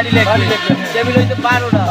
বাড়ি লেখবে টেবিল হইতে বারোটা।